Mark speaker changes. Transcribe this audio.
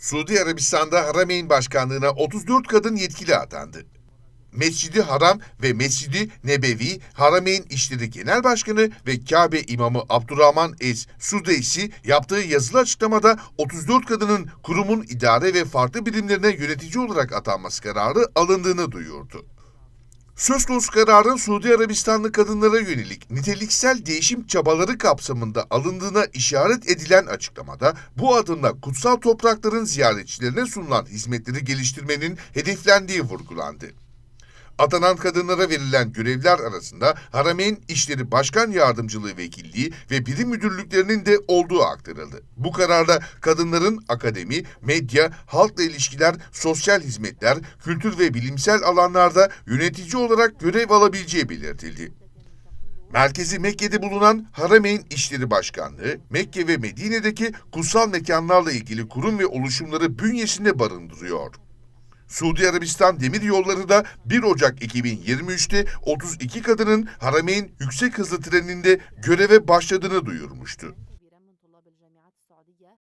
Speaker 1: Suudi Arabistan'da Harameyn Başkanlığı'na 34 kadın yetkili atandı. Mescidi Haram ve Mescidi Nebevi, Harameyn İşleri Genel Başkanı ve Kabe İmamı Abdurrahman Es Sudeysi yaptığı yazılı açıklamada 34 kadının kurumun idare ve farklı birimlerine yönetici olarak atanması kararı alındığını duyurdu. Söz konusu kararın Suudi Arabistanlı kadınlara yönelik niteliksel değişim çabaları kapsamında alındığına işaret edilen açıklamada bu adımla kutsal toprakların ziyaretçilerine sunulan hizmetleri geliştirmenin hedeflendiği vurgulandı. Atanan kadınlara verilen görevler arasında Harameyn İşleri Başkan Yardımcılığı Vekilliği ve birim müdürlüklerinin de olduğu aktarıldı. Bu kararla kadınların akademi, medya, halkla ilişkiler, sosyal hizmetler, kültür ve bilimsel alanlarda yönetici olarak görev alabileceği belirtildi. Merkezi Mekke'de bulunan Harameyn İşleri Başkanlığı, Mekke ve Medine'deki kutsal mekanlarla ilgili kurum ve oluşumları bünyesinde barındırıyor. Suudi Arabistan Demir Yolları da 1 Ocak 2023'te 32 kadının Harameyn yüksek hızlı treninde göreve başladığını duyurmuştu.